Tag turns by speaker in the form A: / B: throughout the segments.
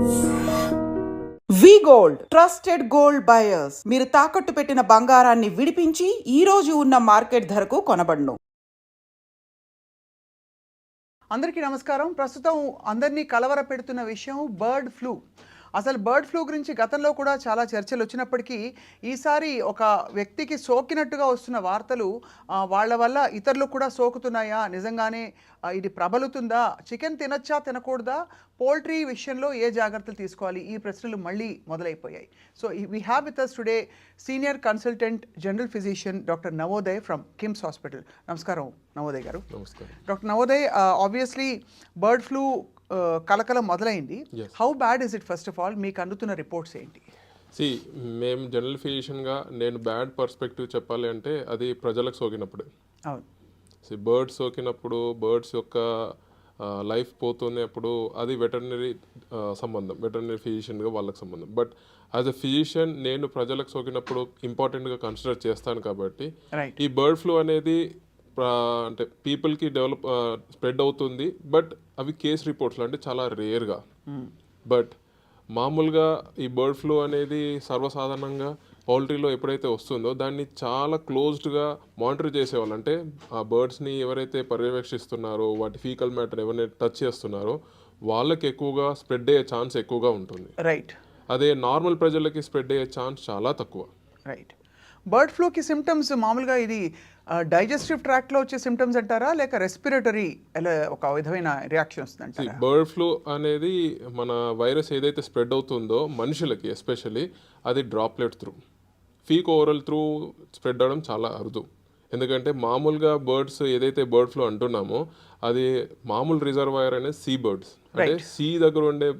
A: We gold trusted gold buyers. మీరు తాకట్టు పెట్టిన బంగారాన్ని విడిపించి ఈ రోజు ఉన్న మార్కెట్ ధరకు కొనబడను.
B: అందరికీ నమస్కారం. ప్రస్తుతం అందరినీ కలవర పెడుతున్న విషయం బర్డ్ ఫ్లూ. అసలు బర్డ్ ఫ్లూ గురించి గతంలో కూడా చాలా చర్చలు వచ్చినప్పటికీ ఈసారి ఒక వ్యక్తికి సోకినట్టుగా వస్తున్న వార్తలు వాళ్ళ వల్ల ఇతరులకు కూడా సోకుతున్నాయా? నిజంగానే ఇది ప్రబలుతుందా? చికెన్ తినచ్చా? తినకూడదా? పోల్ట్రీ విషయంలో ఏ జాగ్రత్తలు తీసుకోవాలి? ఈ ప్రశ్నలు మళ్ళీ మొదలైపోయాయి. So we have with us today senior consultant general physician doctor Navoday from KIMS hospital నమస్కారం నవోదయ్ గారు.
C: నమస్కారం.
B: Doctor Navoday obviously bird flu కలకలం మొదలైంది. How bad is it first of all మీకు అందుతున్న రిపోర్ట్స్ ఏంటి?
C: సి మేము జనరల్ ఫిజిషియన్గా నేను బ్యాడ్ పర్స్పెక్టివ్ చెప్పాలి అంటే అది ప్రజలకు సోకినప్పుడు.
B: అవును.
C: సి బర్డ్స్ సోకినప్పుడు బర్డ్స్ యొక్క లైఫ్ పోతుంది అప్పుడు అది వెటర్నరీ సంబంధం వెటర్నరీ ఫిజిషియన్గా వాళ్ళకి సంబంధం. బట్ యాజ్ అ ఫిజిషియన్ నేను ప్రజలకు సోకినప్పుడు ఇంపార్టెంట్గా కన్సిడర్ చేస్తాను కాబట్టి ఈ బర్డ్ ఫ్లూ అనేది అంటే పీపుల్కి డెవలప్ స్ప్రెడ్ అవుతుంది. బట్ అవి కేస్ రిపోర్ట్స్లో అంటే చాలా రేర్గా. బట్ మామూలుగా ఈ బర్డ్ ఫ్లూ అనేది సర్వసాధారణంగా పౌల్ట్రీలో ఎప్పుడైతే వస్తుందో దాన్ని చాలా క్లోజ్డ్గా మానిటర్ చేసేవాళ్ళు. అంటే ఆ బర్డ్స్ని ఎవరైతే పర్యవేక్షిస్తున్నారో వాటి ఫీకల్ మ్యాటర్ ఎవరైనా టచ్ చేస్తున్నారో వాళ్ళకి ఎక్కువగా స్ప్రెడ్ అయ్యే ఛాన్స్ ఎక్కువగా ఉంటుంది.
B: రైట్
C: అదే నార్మల్ ప్రజలకి స్ప్రెడ్ అయ్యే ఛాన్స్ చాలా తక్కువ.
B: రైట్ బర్డ్ ఫ్లూకి సిమ్టమ్స్ మామూలుగా ఇది డైజెస్టివ్ ట్రాక్లో వచ్చే సిమ్టమ్స్ అంటారా? లేక రెస్పిరేటరీ ఒక విధమైన రియాక్షన్ వస్తుందంటారా?
C: బర్డ్ ఫ్లూ అనేది మన వైరస్ ఏదైతే స్ప్రెడ్ అవుతుందో మనుషులకి ఎస్పెషల్లీ అది droplet through feco oral through spread అవడం చాలా అరుదు. ఎందుకంటే మామూలుగా బర్డ్స్ ఏదైతే బర్డ్ ఫ్లూ అంటున్నామో అది మామూలు రిజర్వాయర్ అనేది సీ బర్డ్స్ అంటే సీ దగ్గర ఉండే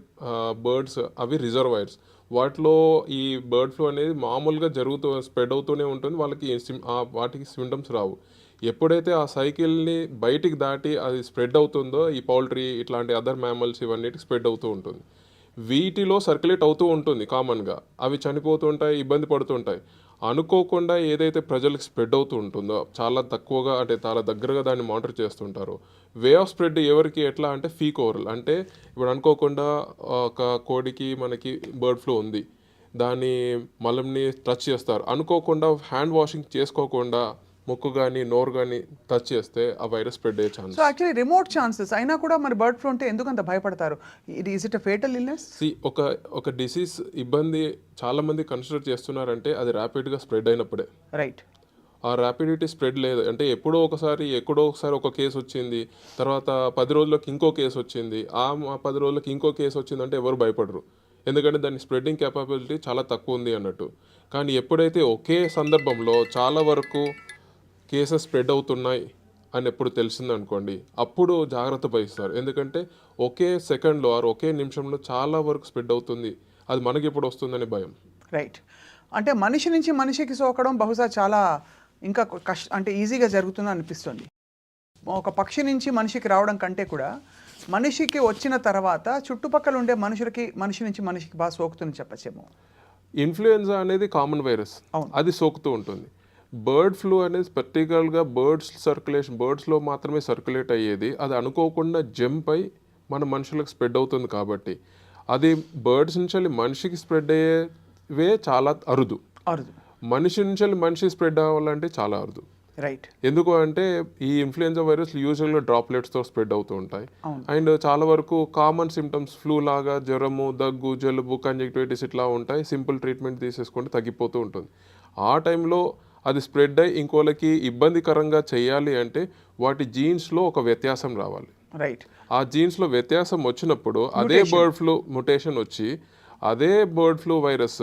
C: బర్డ్స్ అవి రిజర్వాయర్స్ వాటిలో ఈ బర్డ్ ఫ్లూ అనేది మామూలుగా జరుగుతూ స్ప్రెడ్ అవుతూనే ఉంటుంది. వాళ్ళకి వాటికి సిమ్టమ్స్ రావు. ఎప్పుడైతే ఆ సైకిల్ని బయటికి దాటి అది స్ప్రెడ్ అవుతుందో ఈ పౌల్ట్రీ ఇట్లాంటి అదర్ మ్యామల్స్ ఇవన్నిటికి స్ప్రెడ్ అవుతూ ఉంటుంది. వీటిలో సర్క్యులేట్ అవుతూ ఉంటుంది కామన్గా. అవి చనిపోతుంటాయి ఇబ్బంది పడుతుంటాయి అనుకోకుండా ఏదైతే ప్రజలకు స్ప్రెడ్ అవుతూ ఉంటుందో చాలా తక్కువగా అంటే చాలా దగ్గరగా దాన్ని మానిటర్ చేస్తుంటారో. వే ఆఫ్ స్ప్రెడ్ ఎవరికి ఎట్లా అంటే ఫీక్ అంటే ఇప్పుడు అనుకోకుండా ఒక కోడికి మనకి బర్డ్ ఫ్లూ ఉంది. దాని మలంని టచ్ చేస్తారు. అనుకోకుండా హ్యాండ్ వాషింగ్ చేసుకోకుండా ముక్కు కానీ నోరు కానీ టచ్ చేస్తే ఆ వైరస్ స్ప్రెడ్ అయ్యే chance
B: so actually remote chances అయినా కూడా మరి బర్డ్ ఫ్లూ అంటే ఎందుకు అంత భయపడతారు? ఇది is it a fatal illness
C: C ఒక ఒక డిసీజ్ ఇబ్బంది చాలా మంది కన్సిడర్ చేస్తున్నారంటే అది ర్యాపిడ్గా స్ప్రెడ్ అయినప్పుడే.
B: రైట్
C: ఆ ర్యాపిడిటీ స్ప్రెడ్ లేదు. అంటే ఎప్పుడో ఒకసారి ఎక్కడో ఒకసారి ఒక కేసు వచ్చింది. తర్వాత పది రోజులకు ఇంకో కేసు వచ్చింది. ఆ పది రోజులకు ఇంకో కేసు వచ్చిందంటే ఎవరు భయపడరు. ఎందుకంటే దాని స్ప్రెడ్డింగ్ కెపాబిలిటీ చాలా తక్కువ ఉంది అన్నట్టు. కానీ ఎప్పుడైతే ఒకే సందర్భంలో చాలా వరకు కేసెస్ స్ప్రెడ్ అవుతున్నాయి అని ఎప్పుడు తెలిసింది అనుకోండి అప్పుడు జాగ్రత్త వహిస్తారు. ఎందుకంటే ఒకే సెకండ్లో ఆర్ ఒకే నిమిషంలో చాలా వరకు స్ప్రెడ్ అవుతుంది. అది మనకి ఎప్పుడు వస్తుందని భయం.
B: రైట్ అంటే మనిషి నుంచి మనిషికి సోకడం బహుశా చాలా ఇంకా కష్ట అంటే ఈజీగా జరుగుతుంది అనిపిస్తుంది. ఒక పక్షి నుంచి మనిషికి రావడం కంటే కూడా మనిషికి వచ్చిన తర్వాత చుట్టుపక్కల ఉండే మనుషులకి మనిషి నుంచి మనిషికి బాగా సోకుతుందని చెప్పచ్చేమో.
C: ఇన్ఫ్లుయెన్జా అనేది కామన్ వైరస్
B: అవును.
C: అది సోకుతూ ఉంటుంది. బర్డ్ ఫ్లూ అనేది పర్టికులర్గా బర్డ్స్ సర్క్యులేషన్ బర్డ్స్లో మాత్రమే సర్క్యులేట్ అయ్యేది. అది అనుకోకుండా జంప్ అయి మన మనుషులకు స్ప్రెడ్ అవుతుంది కాబట్టి. అది బర్డ్స్ నుంచి మనిషికి స్ప్రెడ్ అయ్యేవే చాలా అరుదు.
B: అరుదు.
C: మనిషి నుంచి మనిషి స్ప్రెడ్ అవ్వాలంటే చాలా అరుదు.
B: రైట్
C: ఎందుకు అంటే ఈ ఇన్ఫ్లుయెన్జా వైరస్ యూజువల్గా డ్రాప్లెట్స్తో స్ప్రెడ్ అవుతూ ఉంటాయి. అండ్ చాలా వరకు కామన్ సిమ్టమ్స్ ఫ్లూ లాగా జ్వరము దగ్గు జలుబు కంజక్టివిటీస్ ఇట్లా ఉంటాయి. సింపుల్ ట్రీట్మెంట్ తీసేసుకుంటే తగ్గిపోతూ ఉంటుంది. ఆ టైంలో అది స్ప్రెడ్ అయ్యి ఇంకోళ్ళకి ఇబ్బందికరంగా చేయాలి అంటే వాటి జీన్స్లో ఒక వ్యత్యాసం రావాలి.
B: రైట్
C: ఆ జీన్స్లో వ్యత్యాసం వచ్చినప్పుడు అదే బర్డ్ ఫ్లూ ముటేషన్ వచ్చి అదే బర్డ్ ఫ్లూ వైరస్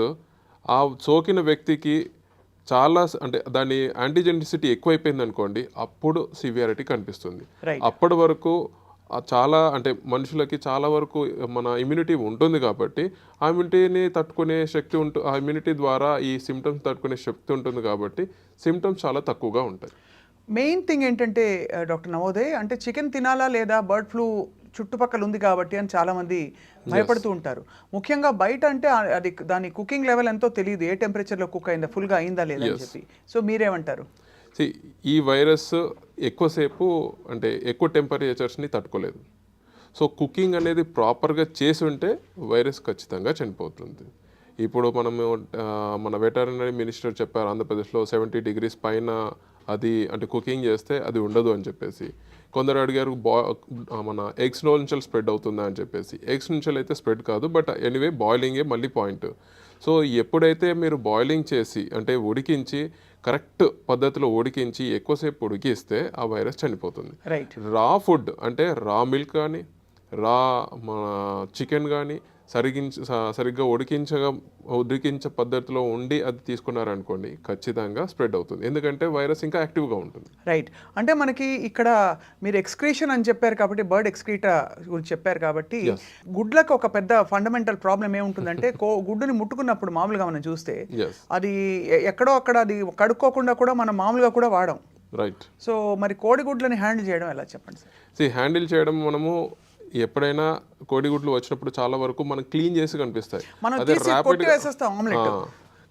C: ఆ సోకిన వ్యక్తికి చాలా అంటే దాని యాంటీజెనిసిటీ ఎక్కువైపోయింది అనుకోండి అప్పుడు సివియారిటీ కనిపిస్తుంది. అప్పటి వరకు చాలా అంటే మనుషులకి చాలా వరకు మన ఇమ్యూనిటీ ఉంటుంది కాబట్టి ఆ ఇమ్యూనిటీని తట్టుకునే శక్తి ఉంటు ఆ ఇమ్యూనిటీ ద్వారా ఈ సిమ్టమ్స్ తట్టుకునే శక్తి ఉంటుంది కాబట్టి సిమ్టమ్స్ చాలా తక్కువగా ఉంటాయి.
B: మెయిన్ థింగ్ ఏంటంటే డాక్టర్ నవోదయ్ అంటే చికెన్ తినాలా లేదా బర్డ్ ఫ్లూ చుట్టుపక్కల ఉంది కాబట్టి అని చాలా మంది భయపడుతూ ఉంటారు. ముఖ్యంగా బయట అంటే అది దాని కుకింగ్ లెవెల్ ఎంతో తెలియదు ఏ టెంపరేచర్లో కుక్ అయిందా ఫుల్గా అయిందా లేదా అని చెప్పి. సో మీరేమంటారు?
C: ఈ వైరస్ ఎక్కువసేపు అంటే ఎక్కువ టెంపరేచర్స్ని తట్టుకోలేదు. సో కుకింగ్ అనేది ప్రాపర్గా చేసి ఉంటే వైరస్ ఖచ్చితంగా చనిపోతుంది. ఇప్పుడు మనము మన వెటర్నరీ మినిస్టర్ చెప్పారు ఆంధ్రప్రదేశ్లో సెవెంటీ డిగ్రీస్ పైన అది అంటే కుకింగ్ చేస్తే అది ఉండదు అని చెప్పేసి. కొందరు అడిగారు బా మన ఎగ్స్ నుంచి స్ప్రెడ్ అవుతుందా అని చెప్పేసి. ఎగ్స్ నుంచి అయితే స్ప్రెడ్ కాదు బట్ ఎనీవే బాయిలింగే మళ్ళీ పాయింట్. సో ఎప్పుడైతే మీరు బాయిలింగ్ చేసి అంటే ఉడికించి కరెక్ట్ పద్ధతిలో ఉడికించి ఎక్కువసేపు ఉడికిస్తే ఆ వైరస్ చనిపోతుంది.
B: రైట్
C: రా ఫుడ్ అంటే రా మిల్క్ కానీ రా మన చికెన్ కానీ సరిగించ సరిగ్గా ఉడికించగా ఉడికించే పద్ధతిలో ఉండి అది తీసుకున్నారనుకోండి ఖచ్చితంగా స్ప్రెడ్ అవుతుంది. ఎందుకంటే వైరస్ ఇంకా యాక్టివ్గా ఉంటుంది.
B: రైట్. అంటే మనకి ఇక్కడ మీరు ఎక్స్క్రీషన్ అని చెప్పారు కాబట్టి బర్డ్ ఎక్స్క్రీటా గురించి చెప్పారు కాబట్టి గుడ్లకు ఒక పెద్ద ఫండమెంటల్ ప్రాబ్లం ఏముంటుందంటే కో గుడ్డుని ముట్టుకున్నప్పుడు మామూలుగా మనం చూస్తే అది ఎక్కడో అక్కడ అది కడుక్కోకుండా కూడా మనం మామూలుగా కూడా వాడం.
C: రైట్
B: సో మరి కోడిగుడ్లని హ్యాండిల్ చేయడం ఎలా చెప్పండి సార్?
C: సి హ్యాండిల్ చేయడం మనము ఎప్పుడైనా కోడిగుడ్లు వచ్చినప్పుడు చాలా వరకు మనం క్లీన్ చేసి కనిపిస్తాయి. అదే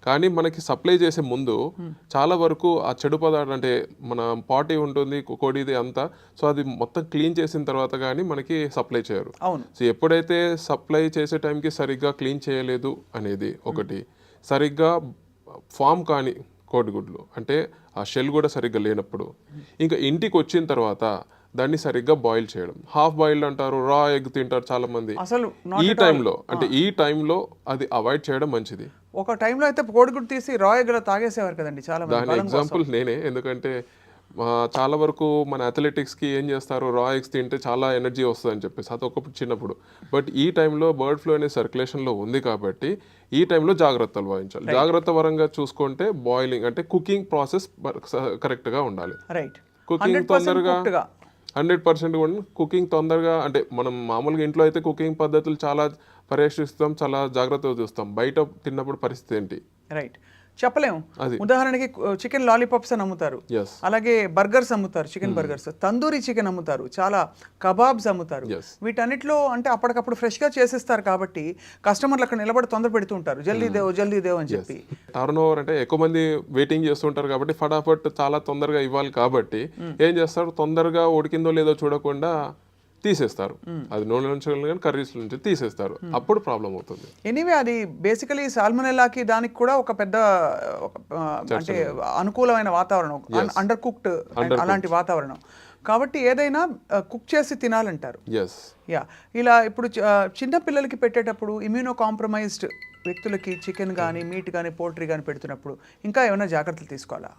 C: కానీ మనకి సప్లై చేసే ముందు చాలా వరకు ఆ చెడు పదార్థం అంటే మన పాటి ఉంటుంది కోడిది అంతా సో అది మొత్తం క్లీన్ చేసిన తర్వాత కానీ మనకి సప్లై చేయరు. సో ఎప్పుడైతే సప్లై చేసే టైంకి సరిగ్గా క్లీన్ చేయలేదు అనేది ఒకటి. సరిగ్గా ఫామ్ కాని కోడిగుడ్లు అంటే ఆ షెల్ కూడా సరిగ్గా లేనప్పుడు. ఇంకా ఇంటికి వచ్చిన తర్వాత దాన్ని సరిగ్గా బాయిల్ చేయడం. హాఫ్ బాయిల్డ్ అంటారు రా ఎగ్ తింటారు చాలా మంది
B: అసలు
C: ఈ టైంలో అంటే ఈ టైంలో అది అవాయిడ్ చేయడం మంచిది.
B: ఒక టైంలో అయితే కోడిగుడ్డు తీసి రా ఎగ్లో తాగేసేవారు కదండి చాలా
C: దాని ఎగ్జాంపుల్ నేనే ఎందుకంటే చాలా వరకు మన అథ్లెటిక్స్కి ఏం చేస్తారు రా ఎగ్స్ తింటే చాలా ఎనర్జీ వస్తుంది అని చెప్పేసి అది ఒకప్పుడు చిన్నప్పుడు. బట్ ఈ టైంలో బర్డ్ ఫ్లూ అనే సర్క్యులేషన్లో ఉంది కాబట్టి ఈ టైంలో జాగ్రత్తలు వహించాలి. జాగ్రత్త పరంగా చూసుకుంటే బాయిలింగ్ అంటే కుకింగ్ ప్రాసెస్ కరెక్ట్గా ఉండాలి.
B: రైట్
C: కుకింగ్ తొందరగా హండ్రెడ్ పర్సెంట్ కూడా కుకింగ్ తొందరగా అంటే మనం మామూలుగా ఇంట్లో అయితే కుకింగ్ పద్ధతులు చాలా పర్యవేక్షిస్తాం చాలా జాగ్రత్తగా చూస్తాం. బయట తిన్నప్పుడు పరిస్థితి ఏంటి?
B: రైట్ చెప్పలేము. ఉదాహరణకి చికెన్ లాలీపాప్స్ అని అమ్ముతారు. అలాగే బర్గర్స్ అమ్ముతారు చికెన్ బర్గర్స్. తందూరి చికెన్ అమ్ముతారు చాలా కబాబ్స్ అమ్ముతారు. వీటన్నిటిలో అంటే అప్పటికప్పుడు ఫ్రెష్గా చేసేస్తారు కాబట్టి కస్టమర్లు అక్కడ నిలబడి తొందర పెడుతూ ఉంటారు. జల్దీ దేవ్ జల్దీ దేవ్ అని చెప్పి.
C: టర్న్ ఓవర్ అంటే ఎక్కువ మంది వెయిటింగ్ చేస్తుంటారు కాబట్టి ఫటాఫట్ చాలా తొందరగా ఇవ్వాలి కాబట్టి ఏం చేస్తారు? తొందరగా ఉడికిందో లేదో చూడకుండా తీసేస్తారు. అది నూనె నుంచి కానీ కర్రీస్ నుంచి తీసేస్తారు. అప్పుడు ప్రాబ్లం అవుతుంది.
B: ఎనీవే అది బేసికలీ సాల్మనెల్లాకి దానికి కూడా ఒక పెద్ద అంటే అనుకూలమైన వాతావరణం. అండర్ కుక్డ్ అలాంటి వాతావరణం. కాబట్టి ఏదైనా కుక్ చేసి తినాలంటారు. యా ఇలా ఇప్పుడు చిన్న పిల్లలకి పెట్టేటప్పుడు ఇమ్యూనో కాంప్రమైజ్డ్ వ్యక్తులకి చికెన్ కానీ మీట్ కానీ పోల్ట్రీ కానీ పెడుతున్నప్పుడు ఇంకా ఏమైనా జాగ్రత్తలు తీసుకోవాలా?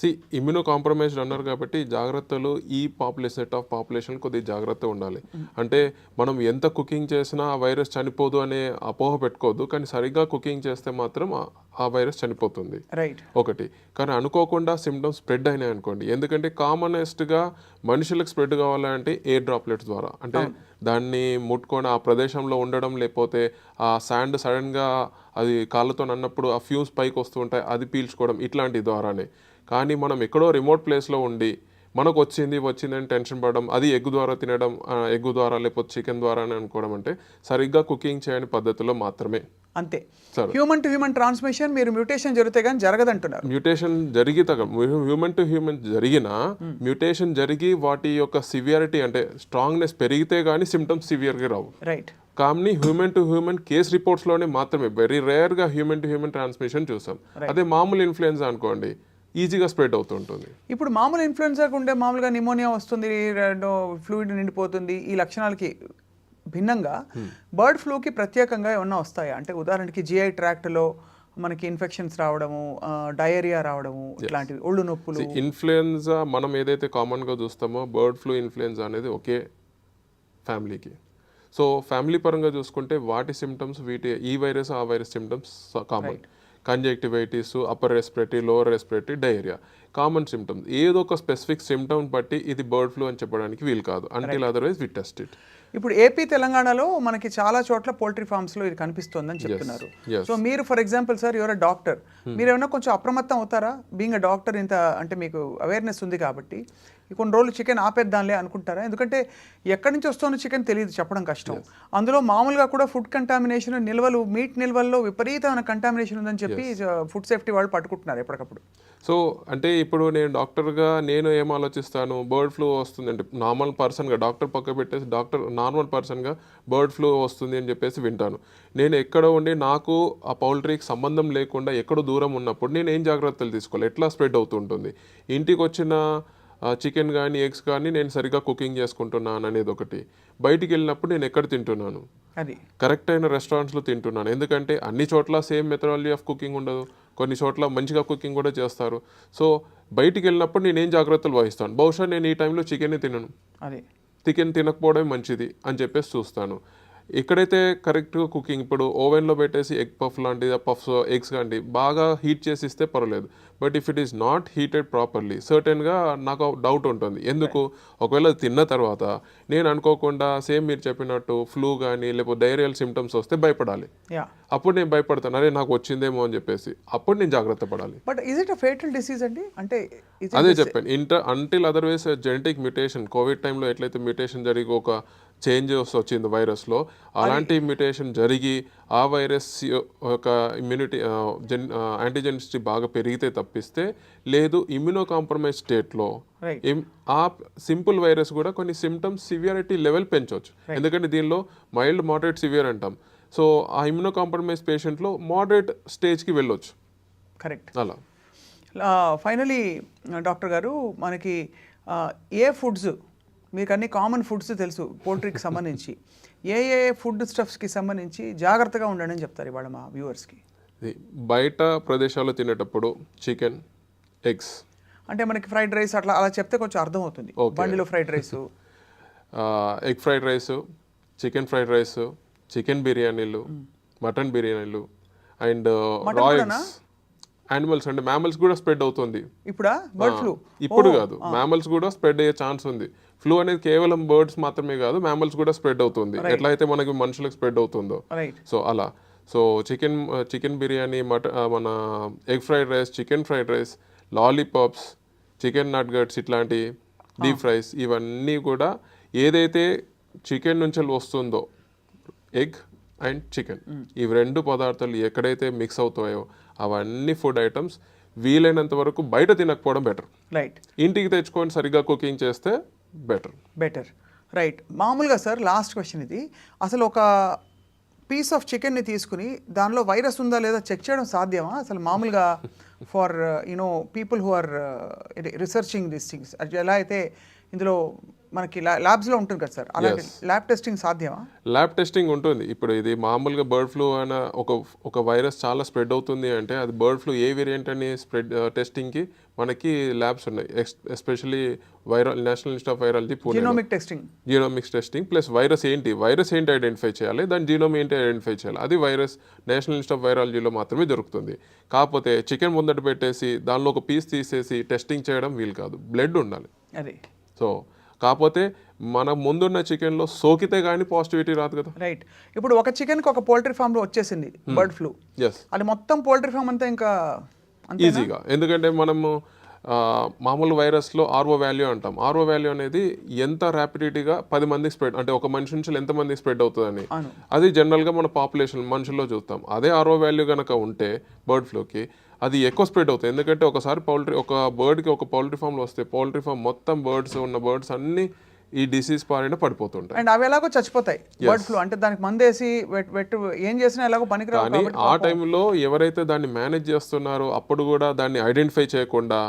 C: సి ఇమ్యూనో కాంప్రమైజ్డ్ అన్నారు కాబట్టి జాగ్రత్తలు ఈ పాపులేషన్ సెట్ ఆఫ్ పాపులేషన్ కొద్దిగా జాగ్రత్త ఉండాలి. అంటే మనం ఎంత కుకింగ్ చేసినా ఆ వైరస్ చనిపోదు అనే అపోహ పెట్టుకోవద్దు. కానీ సరిగ్గా కుకింగ్ చేస్తే మాత్రం ఆ- వైరస్ చనిపోతుంది.
B: రైట్
C: ఒకటి. కానీ అనుకోకుండా సిమ్టమ్స్ స్ప్రెడ్ అయినాయి అనుకోండి. ఎందుకంటే కామనెస్ట్గా మనుషులకు స్ప్రెడ్ కావాలంటే ఎయిర్ డ్రాప్లెట్స్ ద్వారా. అంటే దాన్ని ముట్టుకొని ఆ ప్రదేశంలో ఉండడం లేకపోతే ఆ శాండ్ సడన్గా అది కాళ్ళతో అన్నప్పుడు ఆ ఫ్యూమ్స్ పైకి వస్తూ ఉంటాయి. అది పీల్చుకోవడం ఇట్లాంటి ద్వారానే. కానీ మనం ఎక్కడో రిమోట్ ప్లేస్లో ఉండి మనకు వచ్చింది వచ్చిందని టెన్షన్ పడడం అది ఎగ్ ద్వారా తినడం ఎగ్ ద్వారా లేకపోతే చికెన్ ద్వారా అని అనుకోవడం అంటే సరిగ్గా కుకింగ్ చేయని పద్ధతిలో మాత్రమే.
B: అంతే. హ్యూమన్ టు హ్యూమన్ ట్రాన్స్మిషన్ మీరు మ్యూటేషన్ జరిగితే కానీ జరగదంటున్నారు.
C: మ్యూటేషన్ జరిగితే హ్యూమన్ టు హ్యూమన్ జరిగిన మ్యూటేషన్ జరిగి వాటి యొక్క సివియారిటీ అంటే స్ట్రాంగ్నెస్ పెరిగితే కానీ సిమ్టమ్స్ సివియర్గా రావు.
B: రైట్
C: కానీ హ్యూమన్ టు హ్యూమన్ కేస్ రిపోర్ట్స్లోనే మాత్రమే వెరీ రేర్గా హ్యూమన్ టు హ్యూమన్ ట్రాన్స్మిషన్ చూసాం. అదే మామూలు ఇన్ఫ్లుయెన్జా అనుకోండి ఈజీగా స్ప్రెడ్ అవుతుంటుంది.
B: ఇప్పుడు మామూలు ఇన్ఫ్లుయెన్జాకు ఉండే మామూలుగా నిమోనియా వస్తుంది ఫ్లూయిడ్ నిండిపోతుంది ఈ లక్షణాలకి భిన్నంగా బర్డ్ ఫ్లూకి ప్రత్యేకంగా ఏమన్నా వస్తాయా? అంటే ఉదాహరణకి జిఐ ట్రాక్ట్లో మనకి ఇన్ఫెక్షన్స్ రావడము డయేరియా రావడము ఇట్లాంటివి ఒళ్ళు నొప్పులు.
C: ఇన్ఫ్లుయెన్జా మనం ఏదైతే కామన్గా చూస్తామో బర్డ్ ఫ్లూ ఇన్ఫ్లుయెన్జా అనేది ఒకే ఫ్యామిలీకి. సో ఫ్యామిలీ పరంగా చూసుకుంటే వాటి సిమ్టమ్స్ వీటి ఈ వైరస్ ఆ virus symptoms common. Conjunctivitis upper respiratory lower respiratory diarrhoea common symptoms ఏదో ఒక స్పెసిఫిక్ సిమ్టమ్ బట్టి ఇది బర్డ్ ఫ్లూ అని చెప్పడానికి వీలు కాదు. Until otherwise we test it
B: ఇప్పుడు ఏపీ తెలంగాణలో మనకి చాలా చోట్ల పోల్ట్రీ ఫార్మ్స్లో ఇది కనిపిస్తోందని చెప్తున్నారు. సో మీరు for example sir your doctor మీరు ఏమైనా కొంచెం అప్రమత్తం అవుతారా? బీయింగ్ అ డాక్టర్ ఇంత అంటే మీకు అవేర్నెస్ ఉంది కాబట్టి. కొన్ని రోజులు చికెన్ ఆపేద్దాంలే అనుకుంటారా? ఎందుకంటే ఎక్కడి నుంచి వస్తుందో చికెన్ తెలియదు చెప్పడం కష్టం. అందులో మామూలుగా కూడా ఫుడ్ కంటామినేషన్ నిల్వలు మీట్ నిల్వల్లో విపరీతమైన కంటామినేషన్ ఉందని చెప్పి ఫుడ్ సేఫ్టీ వాళ్ళు పట్టుకుంటున్నారు ఎప్పటికప్పుడు.
C: సో అంటే ఇప్పుడు నేను డాక్టర్గా నేను ఏం ఆలోచిస్తాను? బర్డ్ ఫ్లూ వస్తుంది అంటే నార్మల్ పర్సన్గా డాక్టర్ పక్క పెట్టేసి డాక్టర్ నార్మల్ పర్సన్గా బర్డ్ ఫ్లూ వస్తుంది అని చెప్పేసి వింటాను. నేను ఎక్కడ ఉండి నాకు ఆ పౌల్ట్రీకి సంబంధం లేకుండా ఎక్కడో దూరం ఉన్నప్పుడు నేను ఏం జాగ్రత్తలు తీసుకోవాలి? ఎట్లా స్ప్రెడ్ అవుతుంటుంది ఇంటికి వచ్చిన చికెన్ కానీ ఎగ్స్ కానీ నేను సరిగ్గా కుకింగ్ చేసుకుంటున్నాను అనేది ఒకటి. బయటికి వెళ్ళినప్పుడు నేను ఎక్కడ తింటున్నాను?
B: అది.
C: కరెక్ట్ అయిన రెస్టారెంట్స్లో తింటున్నాను. ఎందుకంటే అన్ని చోట్ల సేమ్ మెథడాలజీ ఆఫ్ కుకింగ్ ఉండదు. కొన్ని చోట్ల మంచిగా కుకింగ్ కూడా చేస్తారు. సో బయటికి వెళ్ళినప్పుడు నేను ఏం జాగ్రత్తలు వహిస్తాను? బహుశా నేను ఈ టైంలో చికెన్ తినను.
B: అది.
C: చికెన్ తినకపోవడమే మంచిది అని చెప్పేసి చూస్తాను. ఎక్కడైతే కరెక్ట్గా కుకింగ్ ఇప్పుడు ఓవెన్లో పెట్టేసి ఎగ్ పఫ్ లాంటి పఫ్స్ ఎగ్స్ కానీ బాగా హీట్ చేసి ఇస్తే పర్వాలేదు but if it is not heated properly సర్టెన్గా నాకు డౌట్ ఉంటుంది. ఎందుకు? ఒకవేళ తిన్న తర్వాత నేను అనుకోకుండా సేమ్ మీరు చెప్పినట్టు ఫ్లూ కానీ లేకపోతే డైరియల్ సిమ్టమ్స్ వస్తే భయపడాలి. అప్పుడు నేను భయపడతాను. అరే నాకు వచ్చిందేమో అని చెప్పేసి అప్పుడు నేను జాగ్రత్త పడాలి.
B: But is it fatal disease అండి? అంటే
C: అదే చెప్పాను. Inter until otherwise genetic mutation Covid టైంలో ఎట్లయితే మ్యూటేషన్ జరిగి ఒక చేంజ్ వచ్చింది వైరస్లో. అలాంటి మ్యూటేషన్ జరిగి ఆ వైరస్ ఒక ఇమ్యూనిటీ జెన్ యాంటీజెనిసిటీ బాగా పెరిగితే తప్పిస్తే లేదు ఇమ్యూనో కాంప్రమైజ్ స్టేట్లో. ఆ సింపుల్ వైరస్ కూడా కొన్ని సిమ్టమ్స్ సివియారిటీ లెవెల్ పెంచవచ్చు ఎందుకంటే దీనిలో మైల్డ్ మోడరేట్ సివియర్ అంటాం. సో ఆ ఇమ్యూనో కాంప్రమైజ్ పేషెంట్లో మోడరేట్ స్టేజ్కి వెళ్ళొచ్చు.
B: కరెక్ట్.
C: అలా.
B: ఫైనలీ డాక్టర్ గారు మనకి ఏ ఫుడ్స్ మీకు అన్ని కామన్ ఫుడ్స్ తెలుసు పోల్ట్రీకి సంబంధించి. ఏ ఏ ఫుడ్ స్టఫ్స్కి సంబంధించి జాగ్రత్తగా ఉండండి అని చెప్తారు ఇవాళ మా వ్యూవర్స్కి
C: బయట ప్రదేశాల్లో తినేటప్పుడు చికెన్ ఎగ్స్
B: అంటే మనకి ఫ్రైడ్ రైస్ అట్లా అలా చెప్తే కొంచెం అర్థమవుతుంది
C: Okay.
B: బండిలో fried rice
C: egg fried rice chicken fried rice chicken బిర్యానీలు మటన్ బిర్యానీలు అండ్
B: Mutton కూడానా?
C: యానిమల్స్ అంటే మ్యామల్స్ కూడా స్ప్రెడ్ అవుతుంది.
B: ఇప్పుడా? బర్డ్ ఫ్లూ
C: ఇప్పుడు కాదు. మ్యామల్స్ కూడా స్ప్రెడ్ అయ్యే ఛాన్స్ ఉంది. ఫ్లూ అనేది కేవలం బర్డ్స్ మాత్రమే కాదు మ్యామల్స్ కూడా స్ప్రెడ్ అవుతుంది. ఎట్లా అయితే మనకి మనుషులకు స్ప్రెడ్ అవుతుందో. సో అలా. So chicken chicken biryani mutton మన egg fried rice chicken fried rice lollipops chicken nuggets ఇట్లాంటి డీప్ ఫ్రైస్ ఇవన్నీ కూడా ఏదైతే చికెన్ నుంచి వస్తుందో ఎగ్ అండ్ చికెన్ ఇవి రెండు పదార్థాలు ఎక్కడైతే మిక్స్ అవుతాయో అవన్నీ ఫుడ్ ఐటమ్స్ వీలైనంత వరకు బయట తినకపోవడం బెటర్
B: రైట్
C: ఇంటికి తెచ్చుకొని సరిగ్గా కుకింగ్ చేస్తే బెటర్
B: బెటర్ రైట్ మామూలుగా సార్ లాస్ట్ క్వశ్చన్ ఇది. అసలు ఒక పీస్ ఆఫ్ చికెన్ని తీసుకుని దానిలో వైరస్ ఉందా లేదా చెక్ చేయడం సాధ్యమా? అసలు మామూలుగా for you know people who are researching this things ఎలా అయితే ఇందులో మనకి ల్యాబ్స్లో ఉంటుంది కదా సార్? అలాంటి ల్యాబ్ టెస్టింగ్ సాధ్యమా?
C: ల్యాబ్ టెస్టింగ్ ఉంటుంది. ఇప్పుడు ఇది మామూలుగా బర్డ్ ఫ్లూ అన్న ఒక ఒక వైరస్ చాలా స్ప్రెడ్ అవుతుంది అంటే అది బర్డ్ ఫ్లూ ఏ వేరియంట్ అని స్ప్రెడ్ టెస్టింగ్కి మనకి ల్యాబ్స్ ఉన్నాయి. Especially viral national institute of virology Pune
B: genomic testing
C: genomics testing plus virus ఏంటి? వైరస్ ఏంటి ఐడెంటిఫై చేయాలి? దాని జీనోమ్ ఏంటి ఐడెంటిఫై చేయాలి? అది వైరస్ నేషనల్ ఇన్స్టిట్యూట్ ఆఫ్ వైరాలజీలో మాత్రమే దొరుకుతుంది. కాకపోతే చికెన్ ముందట పెట్టేసి దానిలో ఒక పీస్ తీసేసి టెస్టింగ్ చేయడం వీలు కాదు. బ్లడ్ ఉండాలి.
B: అది.
C: సో కాకపోతే మన ముందున్న చికెన్లో సోకితే కానీ పాజిటివిటీ రాదు కదా.
B: రైట్. ఇప్పుడు ఒక చికెన్కి ఒక పోల్ట్రీ ఫామ్లో వచ్చేసింది బర్డ్ ఫ్లూ.
C: ఎస్
B: అది మొత్తం పోల్ట్రీ ఫామ్ అంతా ఇంకా
C: ఈజీగా. ఎందుకంటే మనము మామూలు వైరస్లో ఆర్ఓ వాల్యూ అంటాం. ఆర్ఓ వాల్యూ అనేది ఎంత ర్యాపిడిటీగా పది మందికి స్ప్రెడ్ అంటే ఒక మనిషి నుంచి ఎంత మందికి స్ప్రెడ్ అవుతుందని. అది జనరల్గా మన పాపులేషన్ మనుషుల్లో చూస్తాం. అదే ఆర్ఓ వాల్యూ కనుక ఉంటే బర్డ్ ఫ్లూకి అది ఎక్కువ స్ప్రెడ్ అవుతుంది ఎందుకంటే ఒకసారి పౌల్ట్రీ ఒక బర్డ్కి ఒక పౌల్ట్రీ ఫామ్లో వస్తే పౌల్ట్రీ ఫామ్ మొత్తం బర్డ్స్ ఉన్న బర్డ్స్ అన్నీ ఈ డిసీజ్ పారిన పడిపోతుంటాయి.
B: అండ్ అవి ఎలాగో చచ్చిపోతాయి. బర్డ్ ఫ్లూ అంటే దానికి మందేసి వెట్ ఏం చేసినా ఎలాగో పనికిరావు
C: కానీ
B: కాబట్టి
C: ఆ టైంలో ఎవరైతే దాన్ని మేనేజ్ చేస్తున్నారో అప్పుడు కూడా దాన్ని ఐడెంటిఫై చేయకుండా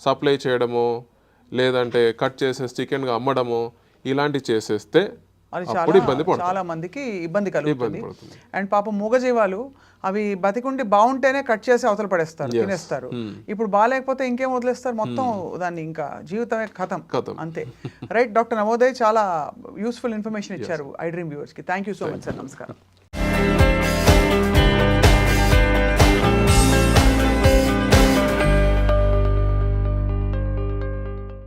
C: సప్లై చేయడము లేదంటే కట్ చేసేసి చికెన్గా అమ్మడము ఇలాంటివి చేసేస్తే
B: అది చాలా చాలా మందికి ఇబ్బంది కలుగుతుంది. అండ్ పాపం మూగజీవాలు అవి బతికుండి బాగుంటేనే కట్ చేసి అవతల పడేస్తారు తినేస్తారు. ఇప్పుడు బాగాలేకపోతే ఇంకేం వదిలేస్తారు? మొత్తం దాన్ని ఇంకా జీవితమే కథం.
C: కథం.
B: అంతే. రైట్ డాక్టర్ నవోదయ్ చాలా యూస్ఫుల్ ఇన్ఫర్మేషన్ ఇచ్చారు ఐ డ్రీమ్ వ్యూవర్స్కి thank you so much sir నమస్కారం.